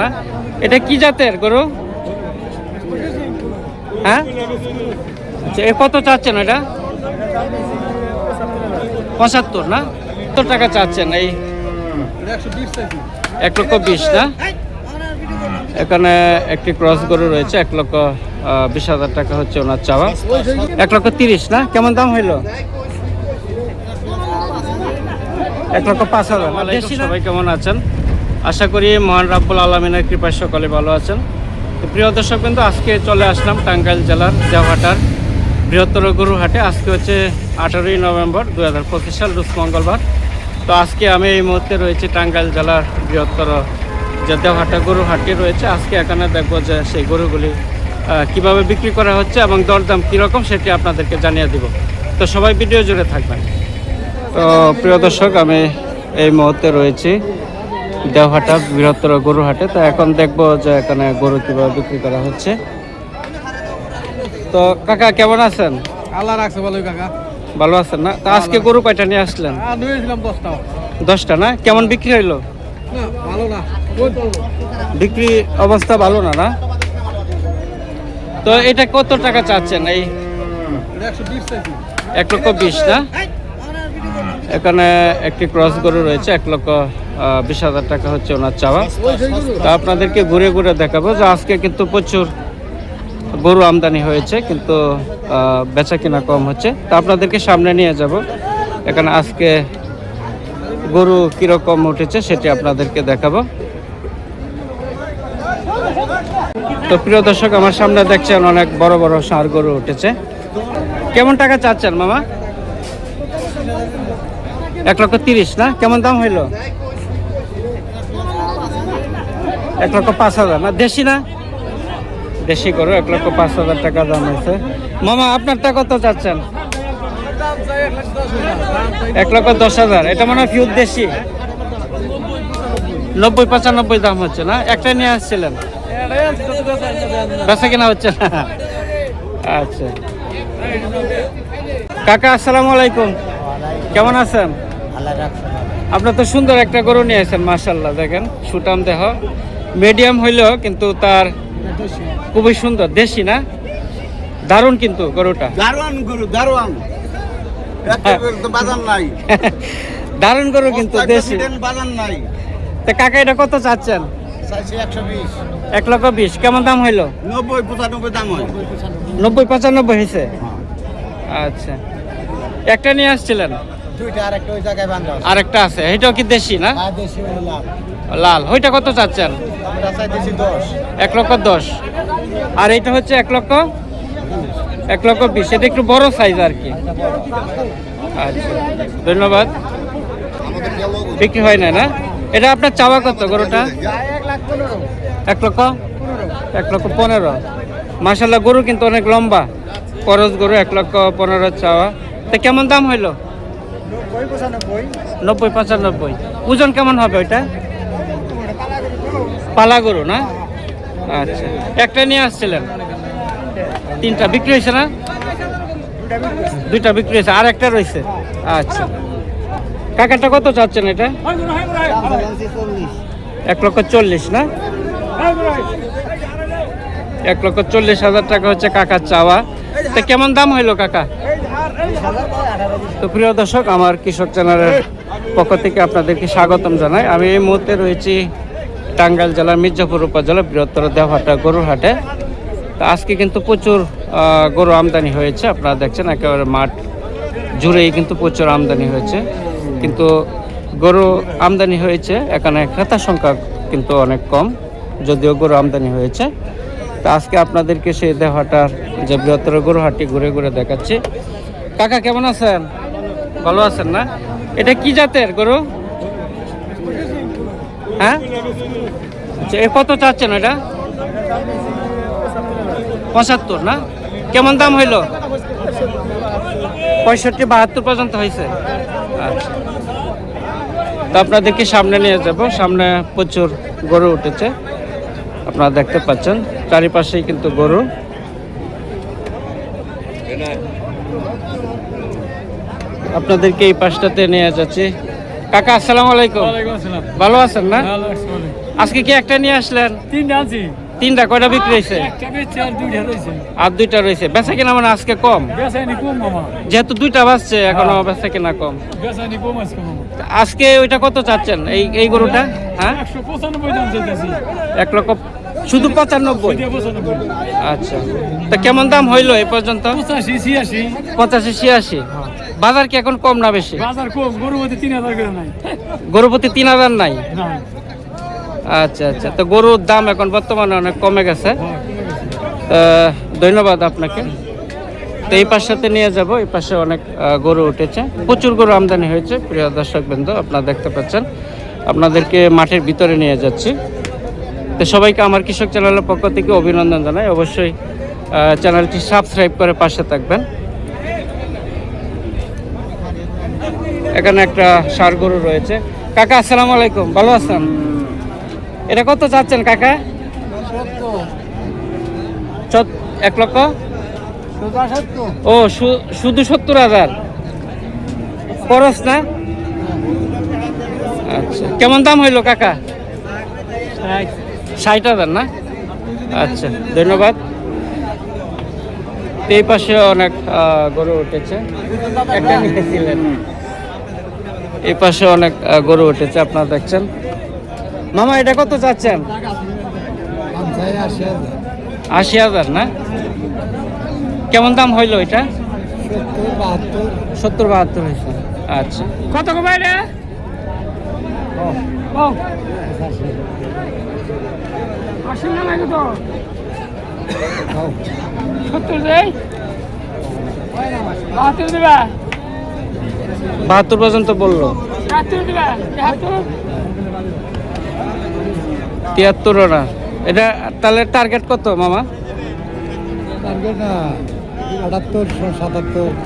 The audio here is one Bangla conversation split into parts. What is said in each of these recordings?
না? এটা কি জাতের গরু? হ্যাঁ? আচ্ছা এ কত চাচ্ছেন এটা? পঁচাত্তর না? কত টাকা চাচ্ছেন এই? এক লক্ষ বিশ না? এখানে একটি ক্রস গরু রয়েছে এক লক্ষ বিশ হাজার টাকা হচ্ছে ওনার চাওয়া। এক লক্ষ তিরিশ না? কেমন দাম হইল? এক লক্ষ পাঁচ হাজার সবাই কেমন আছেন? আশা করি মহান রাব্বুল আলমিনের কৃপায় সকলে ভালো আছেন। প্রিয় দর্শক কিন্তু আজকে চলে আসলাম টাঙ্গাইল জেলার দেওহাটার বৃহত্তর গরুহাটে আজকে হচ্ছে আঠারোই নভেম্বর দু হাজার পঁচিশ সাল, রুশ মঙ্গলবার। তো আজকে আমি এই মুহূর্তে রয়েছি টাঙ্গাইল জেলার বৃহত্তর যে দেওহাটা গরুহাটি রয়েছে, আজকে এখানে দেখব যে সেই গরুগুলি কীভাবে বিক্রি করা হচ্ছে এবং দরদাম কীরকম সেটি আপনাদেরকে জানিয়ে দিব। তো সবাই ভিডিও জুড়ে থাকবেন। তো প্রিয় দর্শক, আমি এই মুহূর্তে রয়েছি দেওহাটা বৃহত্তর গরুহাটে। তো এখন দেখব যে এখানে গরু কীভাবে বিক্রি করা হচ্ছে। তো কাকা কেমন আছেন? আল্লাহ রাখছে ভালোই কাকা। ভালো আছেন না? তা আজকে গরু কয়টা নিয়ে আসলেন? নিয়েছিলাম দশটা। দশটা না? কেমন বিক্রি হইল? না ভালো না। বিক্রি অবস্থা ভালো না না? তো এটা কত টাকা চাচ্ছেন এই? এক লক্ষ বিশ না? এখানে একটি ক্রস গরু রয়েছে এক লক্ষ বিশ হাজার টাকা হচ্ছে ওনার চাওয়া। তা আপনাদেরকে ঘুরে ঘুরে দেখাবো যে আজকে কিন্তু প্রচুর গরু আমদানি হয়েছে, কিন্তু বেচা কিনা কম হচ্ছে। তা আপনাদেরকে সামনে নিয়ে যাব। এখানে আজকে গরু কীরকম উঠেছে সেটি আপনাদেরকে দেখাবো। তো প্রিয় দর্শক, আমার সামনে দেখছেন অনেক বড় বড় ষাঁড় গরু উঠেছে। কেমন টাকা চাচ্ছেন মামা? এক লক্ষ তিরিশ, না? কেমন দাম হইল? এক লক্ষ পাঁচ হাজার। না দেশি না? দেশি গরু এক লক্ষ পাঁচ হাজার টাকা দাম হয়েছে। মামা আপনারটা কত চাচ্ছেন? এক লক্ষ দশ হাজার। এটা মনে হয় ফিউর দেশি। নব্বই পঁচানব্বই দাম হচ্ছে না? একটা নিয়ে আসছিলেন? বেচা কিনা হচ্ছে না? আচ্ছা। কাকা আসসালামু আলাইকুম। কেমন আছেন? আপনার তো সুন্দর একটা গরু নিয়ে আসেন মাশাল্লাহ দেখেন। সুটাম দেহ। মিডিয়াম হইলেও কিন্তু তার খুবই সুন্দর দেশি না? দারুণ কিন্তু গরুটা। দারোয়ান গুরু দারোয়ান তো বাজার নাই। দারুণ গরু কিন্তু দেশি। বাজার নাই। তা কাকা এটা কত চাচ্ছেন? এক লক্ষ বিশ। কেমন দাম হইল? নব্বই পঁচানব্বই দাম হয়। নব্বই পঁচানব্বই হয়েছে আচ্ছা। একটা নিয়ে আসছিলেন? আর একটা আরেকটা আছে। এটাও কি দেশি না? দেশি হলো লাভ লাল ওইটা কত চাচ্ছেন? দশ। এক লক্ষ দশ। আর এইটা হচ্ছে এক লক্ষ? এক লক্ষ বিশ। এটা একটু বড় সাইজ আর কি। আচ্ছা ধন্যবাদ। বিক্রি হয় না না? এটা আপনার চাওয়া কত গরুটা? এক লক্ষ? এক লক্ষ পনেরো। মাসাল্লাহ গরু কিন্তু অনেক লম্বা। করজ গরু এক লক্ষ পনেরো চাওয়া। তা কেমন দাম হইল? নব্বই পঁচানব্বই। ওজন কেমন হবে ওইটা? পালা গরু, না? আচ্ছা। একটা নিয়ে আসছিলেন? তিনটা বিক্রি হয়েছে না? দুইটা বিক্রি হয়েছে, আর একটা রয়েছে। আচ্ছা। কাকাটা কত চাচ্ছেন এটা? এক লক্ষ চল্লিশ, না? এক লক্ষ চল্লিশ হাজার টাকা হচ্ছে কাকার চাওয়া। তা কেমন দাম হইল কাকা? তো প্রিয় দর্শক, আমার কৃষক চ্যানেলের পক্ষ থেকে আপনাদেরকে স্বাগতম জানাই। আমি এই মুহূর্তে রয়েছি টাঙ্গাইল জেলার মির্জাপুর উপজেলা বৃহত্তর দেওহাটা গরুর হাটে। তো আজকে কিন্তু প্রচুর গরু আমদানি হয়েছে। আপনারা দেখছেন, একেবারে মাঠ জুড়েই কিন্তু প্রচুর আমদানি হয়েছে। কিন্তু গরু আমদানি হয়েছে, এখানে ক্রেতা সংখ্যা কিন্তু অনেক কম, যদিও গরু আমদানি হয়েছে। তা আজকে আপনাদেরকে সেই দেওয়াটার যে বৃহত্তর গরু হাটটি ঘুরে ঘুরে দেখাচ্ছি। কাকা, কেমন আছেন? ভালো আছেন না? এটা কি জাতের গরু? হ্যাঁ? আচ্ছা এ কত চাচ্ছেন এটা পঁচাত্তর, না? কেমন দাম হইল? পঁয়ষট্টি, বাহাত্তর পর্যন্ত হয়েছে আচ্ছা। তো আপনাদেরকে সামনে নিয়ে যাব। সামনে প্রচুর গরু উঠেছে। আপনারা দেখতে পাচ্ছেন, চারিপাশেই কিন্তু গরু। আপনাদেরকে এই পাশটাতে নিয়ে যাচ্ছি। কাকা আসসালামু আলাইকুম। ভালো আছেন না? আজকে কি একটা নিয়ে আসলেন? তিনটা আনছি। তিনটা কয়টা বিক্রি হয়েছে? আর দুইটা রয়েছে। বেচা কিনা মানে আজকে কম? যেহেতু দুইটা বাজছে এখনও বেচা কিনা কম। আজকে ওইটা কত চাচ্ছেন? এই এই গরুটা? হ্যাঁ? এক লক্ষ শুধু পঁচানব্বই? পঁচানব্বই। আচ্ছা। তা কেমন দাম হইল এই পর্যন্ত? পঁচাশি ছিয়াশি। পঁচাশি ছিয়াশি। বাজার কি এখন কম না বেশি? বাজার কম গরুবতী তিন হাজার করে নাই। গরুপতি তিন হাজার নাই? আচ্ছা আচ্ছা। তো গরুর দাম এখন বর্তমানে অনেক কমে গেছে। হ্যাঁ, ধন্যবাদ আপনাকে। তো এই পাশটাতে নিয়ে যাব এই পাশে অনেক গরু উঠেছে। প্রচুর গরু আমদানি হয়েছে প্রিয় দর্শক বৃন্দ আপনারা দেখতে পাচ্ছেন। আপনাদেরকে মাঠের ভিতরে নিয়ে যাচ্ছি। তো সবাইকে আমার কৃষক চ্যানেলের পক্ষ থেকে অভিনন্দন জানাই। অবশ্যই চ্যানেলটি সাবস্ক্রাইব করে পাশে থাকবেন। এখানে একটা সার গরু রয়েছে। কাকা, আসসালামু আলাইকুম। ভালো আছেন? এটা কত চাচ্ছেন কাকা? এক লক্ষ? ও শুধু সত্তর হাজার। খরচ না? আচ্ছা। কেমন দাম হইল কাকা? ষাট হাজার না? আচ্ছা ধন্যবাদ। এই পাশে অনেক গরু উঠেছে। একটা নিয়েছিলেন। এই পাশে অনেক গরু উঠেছে, আপনারা দেখছেন। মামা, এটা কত চাচ্ছেন? আশি হাজার না? কেমন দাম হইল এটা? সত্তর বাহাত্তর হয়েছে আচ্ছা। কত তো? সত্তর বাহাত্তর দেবা? বাহাত্তর পর্যন্ত বলল। তিয়াত্তর না। এটা তাহলে টার্গেট কত মামা?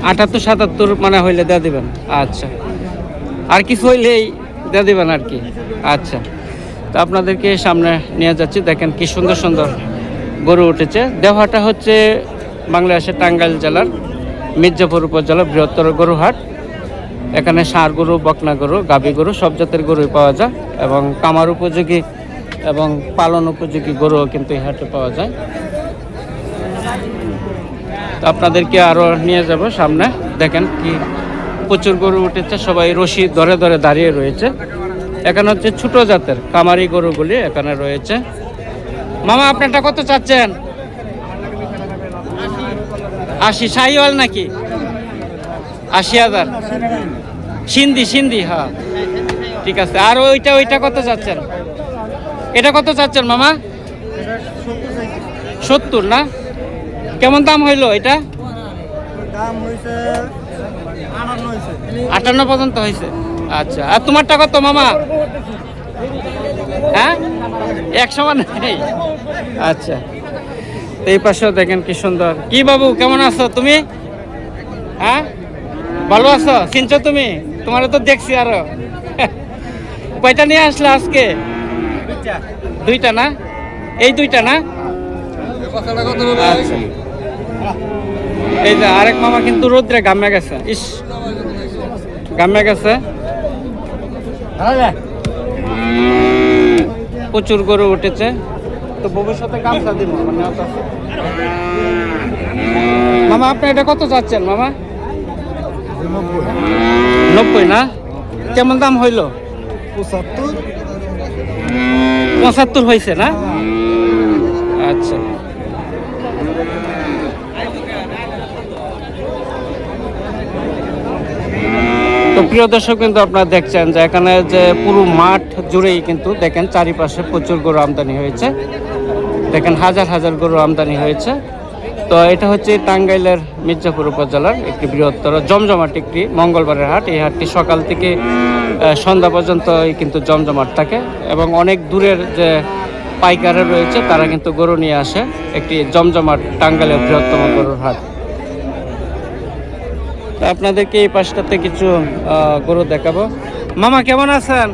আটাত্তর সাতাত্তর। মানে হইলে দেওয়া দিবেন। আচ্ছা। আর কিছু হইলেই দেওয়া দিবেন আর কি। আচ্ছা। তো আপনাদেরকে সামনে নিয়ে যাচ্ছি। দেখেন কি সুন্দর সুন্দর গরু উঠেছে। দেওয়াটা হচ্ছে বাংলাদেশের টাঙ্গাইল জেলার মির্জাপুর উপজেলার বৃহত্তর গরুহাট। এখানে ষাঁড় গরু, বকনা গরু, গাভী গরু, সব জাতের গরুই পাওয়া যায় এবং কামার উপযোগী এবং পালন উপযোগী গরুও কিন্তু এই হাটে পাওয়া যায়। তো আপনাদেরকে আরও নিয়ে যাব সামনে। দেখেন কি প্রচুর গরু উঠেছে, সবাই রশি ধরে ধরে দাঁড়িয়ে রয়েছে। এখানে হচ্ছে ছোট জাতের কামারি গরুগুলি এখানে রয়েছে। মামা আপনারটা কত চাচ্ছেন? আশি। শাহিওয়াল নাকি? আশি হাজার। সিন্ধি সিন্ধি হ্যাঁ। ঠিক আছে। আর ওইটা ওইটা কত চাচ্ছেন? এটা কত চাচ্ছেন মামা? সত্তর না? কেমন দাম হইল এটা? দাম আটান্ন পর্যন্ত হয়েছে আচ্ছা। আর তোমারটা কত মামা? হ্যাঁ? এক সমান নেই। আচ্ছা। এই পাশেও দেখেন কি সুন্দর। কি বাবু কেমন আছো তুমি? হ্যাঁ? ভালো আছো? চিনছো তুমি? তোমার তো দেখছি আরও। কয়টা নিয়ে আসলে আজকে? দুইটা। না? এই দুইটা না? আচ্ছা। এই যে আরেক মামা কিন্তু রোদ্রে গামে গেছে। ইস গামে গেছে। প্রচুর গরু উঠেছে। তো ভবিষ্যতে গামছা দিব মানে অত মামা আপনি এটা কত চাচ্ছেন মামা? নব্বই না? কেমন দাম হইল? পঁচাত্তর। পঁচাত্তর হয়েছে না? আচ্ছা। তো প্রিয় দর্শক কিন্তু আপনারা দেখছেন যে এখানে যে পুরো মাঠ জুড়েই কিন্তু দেখেন চারিপাশে প্রচুর গরু আমদানি হয়েছে। দেখেন হাজার হাজার গরু আমদানি হয়েছে। তো এটা হচ্ছে টাঙ্গাইলের মির্জাপুর উপজেলার একটি বৃহত্তর জমজমাট একটি মঙ্গলবারের হাট। এই হাটটি সকাল থেকে সন্ধ্যা পর্যন্ত কিন্তু জমজমাট থাকে এবং অনেক দূরের যে পাইকাররা রয়েছে, তারা কিন্তু গরু নিয়ে আসে একটি জমজমাট টাঙ্গাইলের বৃহত্তম গরুর হাট। আপনাদেরকে এই পাশটাতে কিছু গরু দেখাবো। মামা, কেমন আছেন?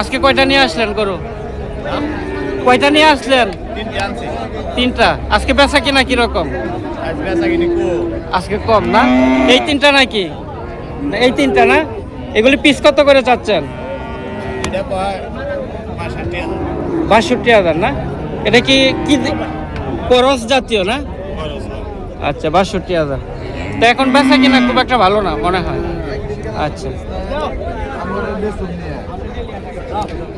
আজকে কয়টা নিয়ে আসলেন গরু? কয়টা নিয়ে আসলেন? তিনটা আজকে বেচা কিনা কীরকম? আজকে কম না? এই তিনটা নাকি? এই তিনটা না? এগুলি পিস কত করে চাচ্ছেন? বাষট্টি হাজার। না? এটা কি কি করস জাতীয় না? আচ্ছা বাষট্টি হাজার। তো এখন বেচা কিনা খুব একটা ভালো না মনে হয়। আচ্ছা।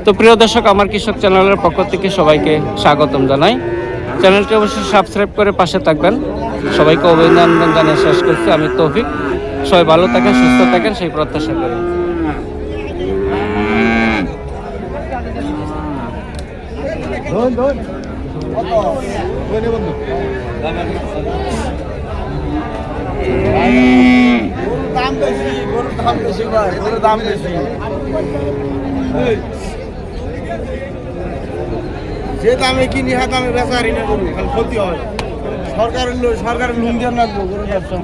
তো প্রিয় দর্শক, আমার কৃষক চ্যানেলের পক্ষ থেকে সবাইকে স্বাগতম জানাই। চ্যানেলটি অবশ্যই সাবস্ক্রাইব করে পাশে থাকবেন। সবাইকে অভিনন্দন জানিয়ে শেষ করছি। আমি তৌফিক। সবাই ভালো থাকেন, সুস্থ থাকেন, সেই প্রত্যাশা করি। দাম বেশি দাম বেশি দাম বেশি। যে দামে কিনি হ্যাঁ দামে বেচারি না করব ক্ষতি হয়। সরকারের সরকারের দিয়ে রাখব গরুর ব্যবসা